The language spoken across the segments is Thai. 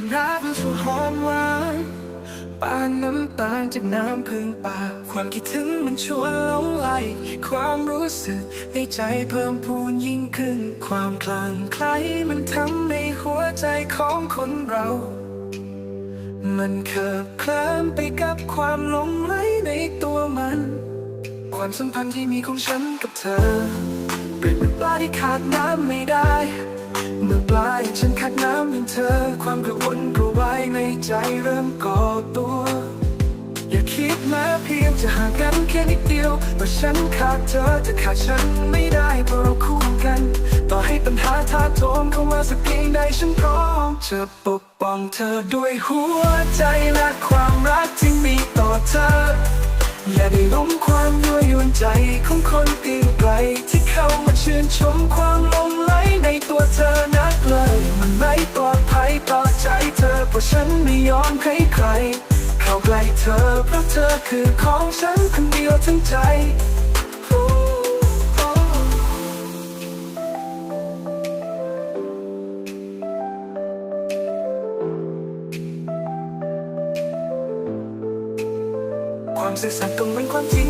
คนรักมันสุดหอมหวานปานน้ำตาลจากน้ำพึ่งป่า ความคิดถึงมันชวนหลงไหล ความรู้สึกในใจเพิ่มพูนยิ่งขึ้น ความคลั่งไคล้มันทำในหัวใจของคนเรา มันเคิบเคลิ้มไปกับความหลงไหลในตัวมัน ความสัมพันธ์ที่มีของฉันกับเธอ เปรียบเหมือนปลาที่ขาดน้ำไม่ได้ เมื่อปลายฉันขาดน้ำอย่างเธอ ความกระวนกระวายในใจเริ่มก่อตัว อย่าคิดแม้เพียงจะห่างกันแค่นิดเดียวว่าฉันขาดเธอจะขาดฉันไม่ได้เพราะเราคู่กัน ต่อให้ปัญหาท้าโถมเข้ามาสักเพียงใดฉันพร้อมจะปกป้องเธอด้วยหัวใจและความรักที่มีต่อเธอ อย่าได้หลงความยั่วยวนใจของคนตีนไกลที่เข้ามาชื่นชมความลง ยอมใครใครเข้าใกล้เธอเพราะเธอคือของฉันคนเดียวทั้งใจความสื่อสัตย์ตรงเป็นความจริง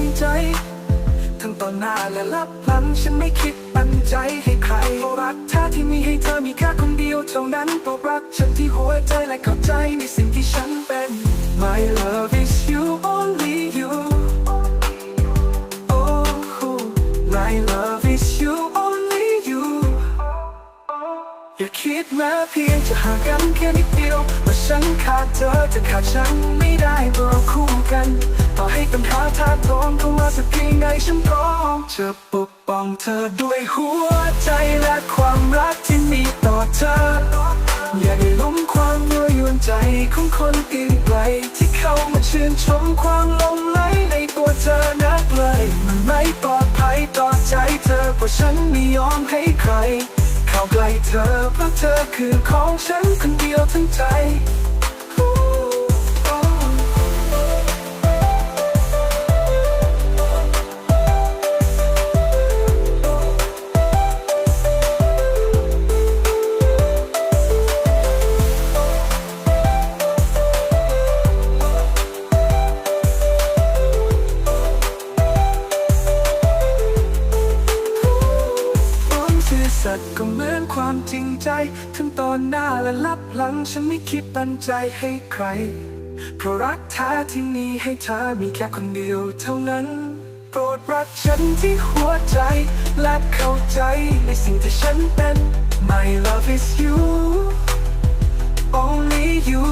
หน้าและรับหลังฉันไม่คิดปันใจให้ใครเพราะรักเธอที่มีให้เธอมีแค่คนเดียวเท่านั้นโปรดรักฉันที่หัวใจและเข้าใจในสิ่งที่ฉันเป็น My love is you only you Oh My love is you only you อย่าคิดแม้เพียงจะห่างกันแค่นิดเดียว ฉันขาดเธอจะขาดฉันไม่ได้เพราะเราคู่กัน ต่อให้ปัญหาทาโถมเข้ามาสักเพียงใดฉันพร้อมจะปกป้องเธอด้วยหัวใจและความรักที่มีต่อเธอ อย่าได้ล้มความยั่วยวนใจของคนอื่นไกลที่เข้ามาชื่นชมความลงไหลในตัวเธอนักเลย มันไม่ปลอดภัยต่อใจเธอเพราะฉันไม่ยอมให้ใคร เข้าใกล้เธอเพราะเธอคือของฉันคนเดียวทั้งใจ จริงใจ ทั้งตอนหน้าและลับหลังฉันไม่คิดตั้นใจให้ใคร เพราะรักแท้ที่มีให้เธอมีแค่คนเดียวเท่านั้น โปรดรักฉันที่หัวใจ และเข้าใจในสิ่งที่ฉันเป็น My love is you only you